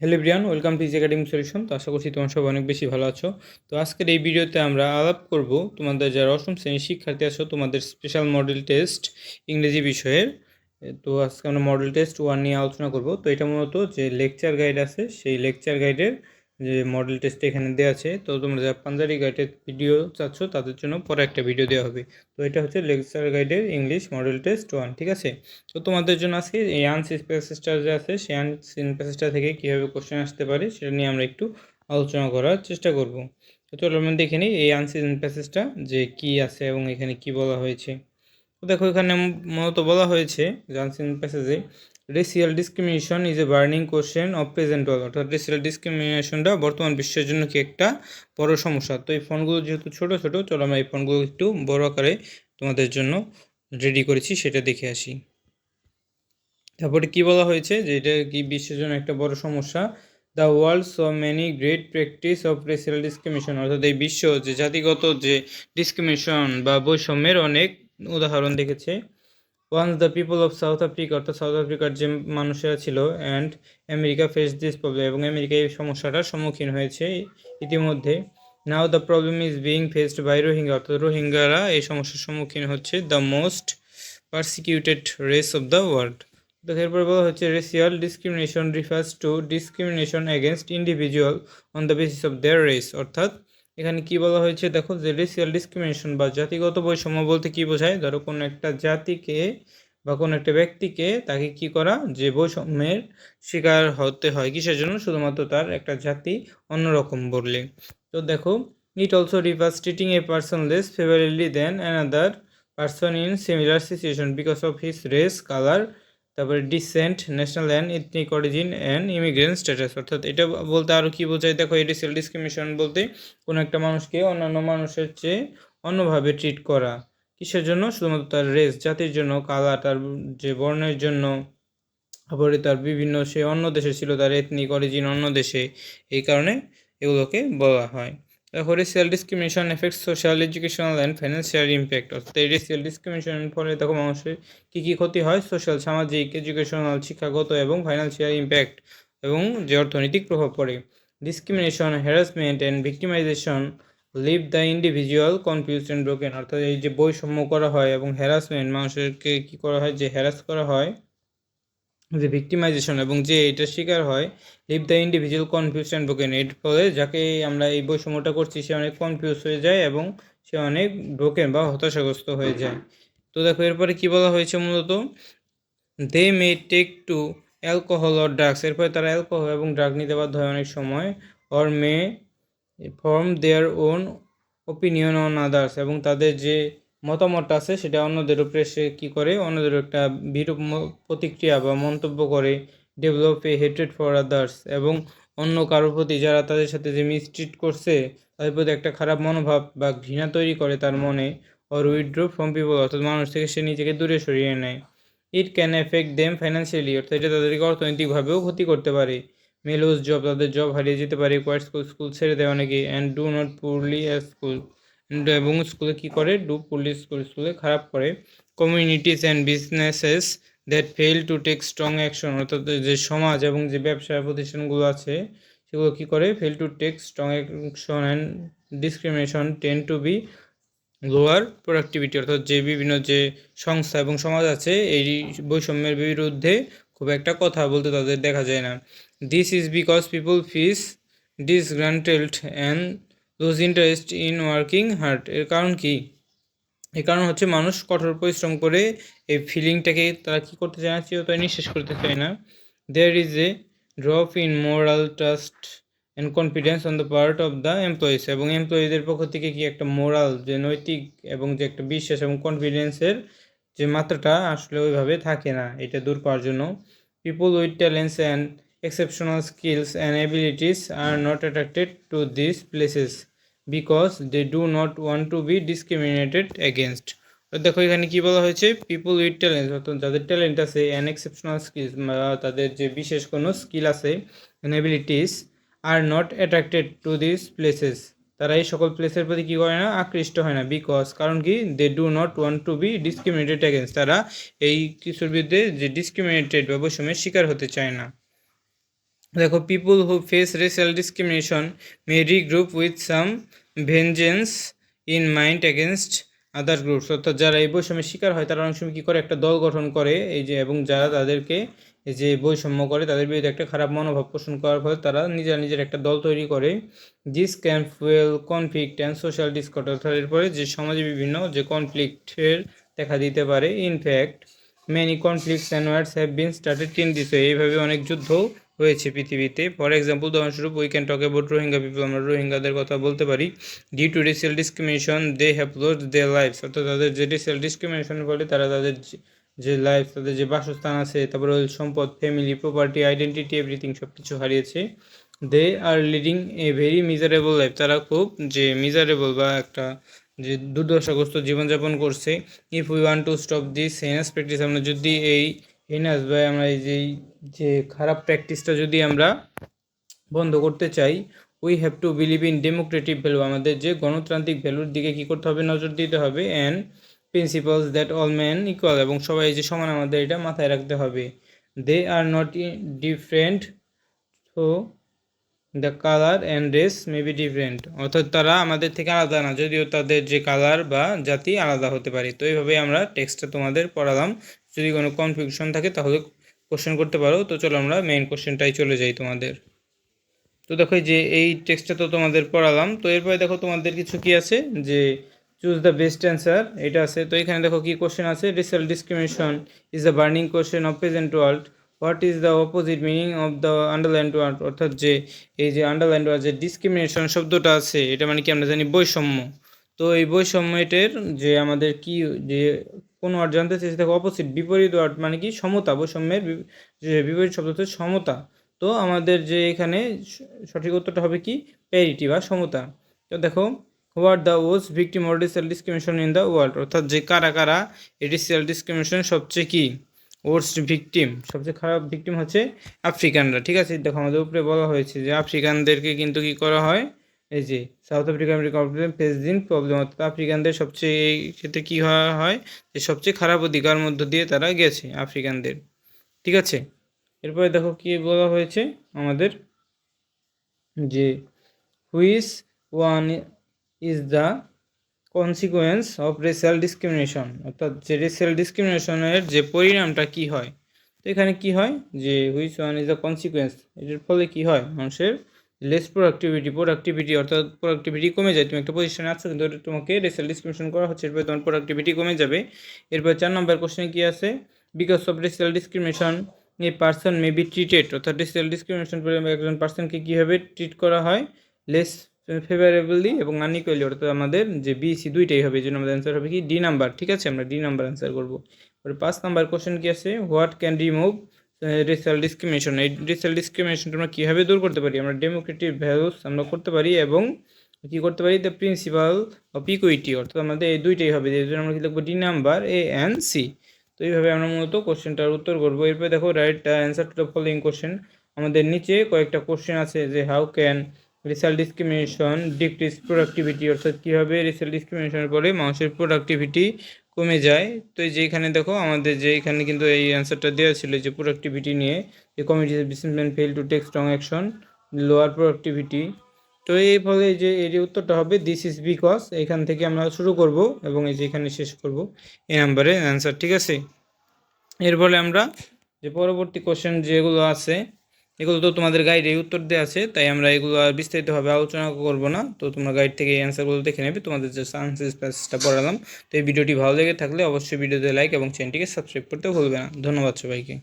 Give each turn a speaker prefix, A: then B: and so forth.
A: Hello Brian welcome to is academic solution তো আশা করছি তোমার সব অনেক বেশি ভালো আছো। তো আজকের এই ভিডিওতে আমরা আলাপ করব তোমাদের যারা অষ্টম শ্রেণির শিক্ষার্থী আছো, তোমাদের স্পেশাল মডেল টেস্ট ইংরেজি বিষয়ের। তো আজকে আমরা মডেল টেস্ট ওয়ান নিয়ে আলোচনা করব। তো এটা মূলত যে লেকচার গাইড আছে, সেই লেকচার গাইডের যে মডেল টেস্ট এখানে দেওয়া আছে, তো তোমরা যারা পাঞ্জাবি গাইডের ভিডিও চাচ্ছ, তাদের জন্য পরে একটা ভিডিও দেওয়া হবে। তো এটা হচ্ছে লেকচার গাইডের ইংলিশ মডেল টেস্ট ওয়ান ঠিক আছে? তো তোমাদের জন্য আজকে এই আনসিন প্যাসেজটা যে আছে, সেই আনসিন প্যাসেজটা থেকে কীভাবে কোশ্চেন আসতে পারে, সেটা নিয়ে আমরা একটু আলোচনা করার চেষ্টা করব। তো চলো আমরা দেখে নিই এই আনসিন প্যাসেজটা যে কি আছে এবং এখানে কি বলা হয়েছে। তো দেখো এখানে মূলত বলা হয়েছে যে unseen প্যাসেজে racial discrimination is a burning question of present world অর্থাৎ রেসিয়াল ডিসক্রিমিনেশনটা বর্তমান বিশ্বের জন্য কি একটা বড় সমস্যা। তো এই ফোনগুলো যেহেতু ছোট ছোট, চলো আমরা এই ফোনগুলো একটু বড় আকারে তোমাদের জন্য রেডি করেছি, সেটা দেখে আসি। তারপরে কি বলা হয়েছে যে এটা কি বিশ্বের জন্য একটা বড় সমস্যা? The world so many great practice of racial discrimination অর্থাৎ এই বিশ্ব যে জাতিগত যে ডিসক্রিমিনেশন বা বৈষম্যের অনেক উদাহরণ দেখেছে। Once the people of South Africa অর্থাৎ সাউথ আফ্রিকার যে মানুষেরা ছিল and America face this problem এবং আমেরিকা এই সমস্যাটার সম্মুখীন হয়েছে ইতিমধ্যে now the problem is being faced by Rohingya অর্থাৎ রোহিঙ্গারা এই সমস্যার সম্মুখীন হচ্ছে the most persecuted race of the world এরপর বলা হচ্ছে racial discrimination refers to discrimination against individual on the basis of their race অর্থাৎ এখানে কি বলা হয়েছে? দেখো, যে রেসিয়াল ডিসক্রিমিনেশন বা জাতিগত বৈষম্য বলতে কি বোঝায়? ধরো, কোনো একটা জাতিকে বা কোনো একটা ব্যক্তিকে তাকে কি করা? যে বৈষম্যের শিকার হতে হয়। কিসের জন্য? শুধুমাত্র তার একটা জাতি অন্যরকম বললে। তো দেখো it also reverse treating a person less favourably than another person in similar situation because of his race colour তারপরে descent national and ethnic origin and immigrant status অর্থাৎ এটা বলতে আরও কী বোঝায়? দেখো এডিসিয়াল ডিসক্রিমিনেশন বলতে কোনো একটা মানুষকে অন্যান্য মানুষের চেয়ে অন্যভাবে ট্রিট করা। কিসের জন্য? শুধুমাত্র তার রেস জাতির জন্য কালার তার যে বর্ণের জন্য, তারপরে তার বিভিন্ন, সে অন্য দেশে ছিল, তার এথনিক অরিজিন অন্য দেশে। এই কারণে এগুলোকে বলা হয়। দেখো racial discrimination effect social educational and financial impact অর্থাৎ এই রেসিয়াল ডিসক্রিমিনেশনের ফলে দেখো মানুষের কী কী ক্ষতি হয়? সোশ্যাল সামাজিক এডুকেশনাল শিক্ষাগত এবং ফাইন্যান্সিয়াল ইম্প্যাক্ট এবং যে অর্থনৈতিক প্রভাব পড়ে। Discrimination harassment and victimisation leave the individual confuse and broken অর্থাৎ এই যে বৈষম্য করা হয় এবং হ্যারাসমেন্ট মানুষেরকে কী করা হয়? যে হ্যারাস করা হয় যে ভিক্টিমাইজেশন এবং যে এটার শিকার হয় leave the individual confuse and broken এর ফলে যাকে আমরা এই বৈষম্যটা করছি, সে অনেক কনফিউজ হয়ে যায় এবং সে অনেক ব্রোকেন বা হতাশাগ্রস্ত হয়ে যায়। তো দেখো, এরপরে কী বলা হয়েছে মূলত? They may take to alcohol or drugs এরপরে তারা অ্যালকোহল এবং ড্রাগ নিতে বাধ্য হয় অনেক সময় or may form their own opinion on others এবং তাদের যে মতামতটা আছে, সেটা অন্যদের উপরে সে কী করে, অন্যদের একটা বিরূপ প্রতিক্রিয়া বা মন্তব্য করে develop a hatred for others এবং অন্য কারোর প্রতি যারা তাদের সাথে যে মিসট্রিট করছে, তাদের প্রতি একটা খারাপ মনোভাব বা ঘৃণা তৈরি করে তার মনে অর উইথড্র ফ্রম পিপল অর্থাৎ মানুষ থেকে সে নিজেকে দূরে সরিয়ে নেয়। It can affect them financially অর্থাৎ এটা তাদেরকে অর্থনৈতিকভাবেও ক্ষতি করতে পারে। মেলোস জব তাদের জব হারিয়ে যেতে পারে কোয়ার স্কুল স্কুল ছেড়ে দেয় অনেকে and do not poorly as school এবং স্কুলে কী করে? ডু পুলিশ স্কুল খারাপ করে। Communities and businesses that fail to take strong action, অর্থাৎ যে সমাজ এবং যে ব্যবসা প্রতিষ্ঠানগুলো আছে, সেগুলো কী করে? Fail to take strong action and discrimination tend to be lower productivity, অর্থাৎ যে বিভিন্ন যে সংস্থা এবং সমাজ আছে, এই বৈষম্যের বিরুদ্ধে খুব একটা কথা বলতে তাদের দেখা যায় না। This is because people feel disgruntled and lose interest in working hard এর কারণ কি? এর কারণ হচ্ছে মানুষ কঠোর পরিশ্রম করে এই ফিলিংটাকে তারা কী করতে চায় না, চিরতরে নিঃশেষ করতে চায় না। There is a drop in moral trust and confidence on the part of the employees এবং এমপ্লয়ীদের পক্ষ থেকে কি একটা মোরাল যে নৈতিক এবং যে একটা বিশ্বাস এবং কনফিডেন্সের যে মাত্রাটা আসলে ওইভাবে থাকে না, এটা দূর করার জন্য। People with talents and exceptional skills and abilities are not attracted to these places they do not want to be discriminated against. তো দেখো এখানে কি বলা হয়েছে? পিপল উইথ ট্যালেন্ট অর্থাৎ যাদের ট্যালেন্ট আছে অ্যান্ড এক্সেপশনাল স্কিলস তাদের যে বিশেষ কোনো স্কিল আছে abilities are not attracted to this places তারা এই সকল প্লেসের প্রতি কী করে না? আকৃষ্ট হয় না বিকজ কারণ কি? They do not want to be discriminated against তারা এই কিছুর বিরুদ্ধে যে ডিসক্রিমিনেটেড বা শিকার হতে চায় না। দেখো people who face racial discrimination may regroup with some vengeance in mind against other groups অর্থাৎ যারা এই বৈষম্যের শিকার হয়, তারা অনেক সময় কী করে? একটা দল গঠন করে, এই যে, এবং যারা তাদেরকে এই যে বৈষম্য করে, তাদের বিরুদ্ধে একটা খারাপ মনোভাব পোষণ করার ফলে তারা নিজেরা নিজের একটা দল তৈরি করে। This can fuel conflict and social discord অর্থাৎ এরপরে যে সমাজে বিভিন্ন যে কনফ্লিক্টের দেখা দিতে পারে in fact many conflicts and wars have been started in this এইভাবে অনেক যুদ্ধ হয়েছে পৃথিবীতে। ফর এক্সাম্পল উদাহরণস্বরূপ we can talk about Rohingya people আমরা রোহিঙ্গাদের কথা বলতে পারি। Due to racial discrimination they have lost their life অর্থাৎ তাদের যে রেসিয়াল ডিসক্রিমিনেশন বলে তারা তাদের যে- যে লাইফ তাদের যে বাসস্থান আছে, তারপরে ওই সম্পদ ফ্যামিলি প্রপার্টি আইডেন্টিটি এভরিথিং সব কিছু হারিয়েছে। They are leading a very miserable life তারা খুব যে মিজারেবল বা একটা যে দুর্দশাগ্রস্ত জীবনযাপন করছে if we want to stop this heinous practice আমরা যদি এই হেনাস বা আমরা এই যে যে খারাপ প্র্যাকটিসটা যদি আমরা বন্ধ করতে চাই we have to believe in democratic value আমাদের যে গণতান্ত্রিক ভ্যালুর দিকে কী করতে হবে, নজর দিতে হবে and principles that all man equal এবং সবাই যে সমান, আমাদের এটা মাথায় রাখতে হবে। They are not different though the colour and race may be different অর্থাৎ তারা আমাদের থেকে আলাদা না, যদিও তাদের যে কালার বা জাতি আলাদা হতে পারে। তো এইভাবে আমরা টেক্সটটা তোমাদের পড়ালাম। যদি কোনো কনফিউশন থাকে তাহলে কোশ্চেন করতে পারো। তো চলো আমরা মেইন কোশ্চেনটাই চলে যাই তোমাদের। তো দেখো যে এই টেক্সটটা তো তোমাদের পড়ালাম। তো এরপরে দেখো তোমাদের কিছু কি আছে? যে চুজ দ্য বেস্ট অ্যান্সার এটা আছে। তো এখানে দেখো কি কোশ্চেন আছে? Racial discrimination is the burning question of present world what is the opposite meaning of the underline word? অর্থাৎ যে, এই যে আন্ডারলাইন ওয়ার্ড যে ডিসক্রিমিনেশন শব্দটা আছে, এটা মানে কি আমরা জানি বৈষম্য? তো এই বৈষম্য এটার যে আমাদের কি, যে কোন ওয়ার্ড জানতে চাইছে দেখো অপোজিট বিপরীত ওয়ার্ড মানে কি সমতা, বৈষম্যের যে বিপরীত শব্দ হচ্ছে সমতা। তো আমাদের যে এখানে সঠিক উত্তরটা হবে কি? প্যারিটি বা সমতা। তো দেখো, what the was victim or racial discrimination in the world? অর্থাৎ যে কারা কারা, এই রেসিয়াল ডিসক্রিমিনেশন সবচেয়ে কি? ওয়ার্স্ট ভিকটিম, সবচেয়ে খারাপ ভিকটিম হচ্ছে আফ্রিকানরা। ঠিক আছে, দেখো আমাদের উপরে বলা হয়েছে যে আফ্রিকানদেরকে কিন্তু কি করা হয়? এই যে South Africa America face this problem, অর্থাৎ আফ্রিকানদের সবচেয়ে এই ক্ষেত্রে কী হয় যে সবচেয়ে খারাপ অধিকার মধ্য দিয়ে তারা গেছে আফ্রিকানদের। ঠিক আছে, এরপরে দেখো কি বলা হয়েছে আমাদের? যে which one is the consequence of racial discrimination অর্থাৎ যে রেসিয়াল ডিসক্রিমিনেশনের যে পরিণামটা কি হয়? তো এখানে কি হয়? যে which one is the consequence এটার ফলে কি হয়? মানুষের লেস প্রোডাক্টিভিটি প্রোডাক্টিভিটি অর্থাৎ প্রোডাক্টিভিটি কমে যায়। তুমি একটা পজিশনে আছো, কিন্তু তোমাকে রেসিয়াল ডিসক্রিমিনেশন করা হচ্ছে, এরপরে তোমার প্রোডাক্টিভিটি কমে যাবে। এরপর চার নম্বর কোশ্চেনে কি আছে? Because of racial discrimination a person may be treated অর্থাৎ রেসিয়াল ডিসক্রিমিনেশন একজন পার্সনকে কীভাবে ট্রিট করা হয়? লেস ফেভারেবলি এবং আনইকুয়ালি অর্থাৎ আমাদের যে বি সি দুইটাই হবে, এই জন্য আমাদের অ্যান্সার হবে কি? ডি নাম্বার ঠিক আছে? আমরা ডি নাম্বার অ্যান্সার করব। পাঁচ নাম্বার কোশ্চেন কি আছে? What can remove racial discrimination এই রেসিয়াল ডিসক্রিমিনেশনটা আমরা কীভাবে দূর করতে পারি? আমরা ডেমোক্রেটিক ভ্যালুস আমরা করতে পারি এবং কী করতে পারি? দ্য প্রিন্সিপাল অফ ইকুইটি অর্থাৎ আমাদের এই দুইটাই হবে। এই জন্য আমরা কি লিখব D number A and C তো এইভাবে আমরা মূলত কোশ্চেনটার উত্তর করব। এরপরে দেখো write answer to the following question আমাদের নিচে কয়েকটা কোশ্চেন আছে যে how can racial discrimination decrease productivity, অর্থাৎ কীভাবে রেসাল ডিসক্রিমিনেশনের ফলে মানুষের প্রোডাক্টিভিটি কমে যায়। তো এই যে এখানে দেখো, আমাদের যে এখানে কিন্তু এই অ্যান্সারটা দেওয়া ছিল যে প্রোডাক্টিভিটি নিয়ে, যে committee businessman fail to take strong action lower productivity তো এই ফলে যে এর উত্তরটা হবে দিস ইজ বিকজ এখান থেকে আমরা শুরু করব এবং এই যে এখানে শেষ করব এই নাম্বারে অ্যান্সার ঠিক আছে? এর ফলে আমরা যে পরবর্তী কোশ্চেন যেগুলো আছে এগুলো তো তোমাদের গাইডে উত্তর দেওয়া আছে, তাই আমরা এগুলো আর বিস্তারিতভাবে আলোচনা করব না। তো তোমরা গাইড থেকে এই অ্যান্সারগুলো দেখে নেবে, তোমাদের যে সায়েন্সেস প্যাসেজটা পড়ালাম। তো এই ভিডিওটি ভালো লেগে থাকলে অবশ্যই ভিডিওতে লাইক এবং চ্যানেলটিকে সাবস্ক্রাইব করতে ভুলবে না। ধন্যবাদ সবাইকে।